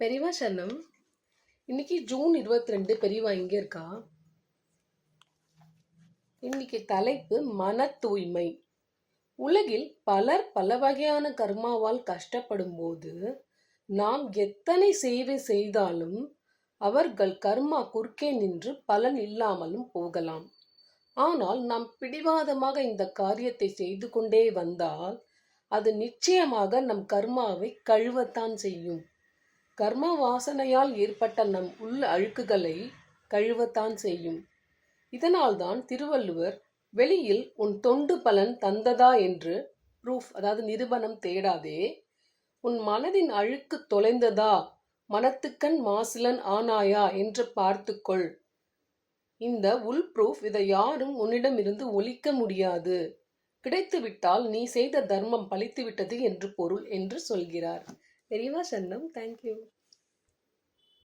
பெரியவா சரணம் இன்னைக்கு ஜூன் இருபத்தி ரெண்டு பெரியவா இங்கே இருக்கா? இன்னைக்கு தலைப்பு மன தூய்மை உலகில் பலர் பல வகையான கர்மாவால் கஷ்டப்படும் போது நாம் எத்தனை சேவை செய்தாலும் அவர்கள் கர்மா குறுக்கே நின்று பலன் இல்லாமலும் போகலாம். ஆனால் நாம் பிடிவாதமாக இந்த காரியத்தை செய்து கொண்டே வந்தால் அது நிச்சயமாக நம் கர்மாவை கழுவத்தான் செய்யும். கர்ம வாசனையால் ஏற்பட்ட நம் உள்ள அழுக்குகளை கழுவத்தான் செய்யும். இதனால்தான் திருவள்ளுவர் வெளியில் உன் தொண்டு பலன் தந்ததா என்று ப்ரூஃப் அதாவது நிரூபணம் தேடாதே. உன் மனதின் அழுக்கு தொலைந்ததா? மனத்துக்கண் மாசிலன் ஆனாயா? என்று பார்த்துக்கொள். இந்த உள் ப்ரூஃப் இதை யாரும் உன்னிடமிருந்து ஒழிக்க முடியாது. கிடைத்துவிட்டால் நீ செய்த தர்மம் பழித்துவிட்டது என்று பொருள் என்று சொல்கிறார். பெரியவா சொன்னோம்? தேங்க்யூ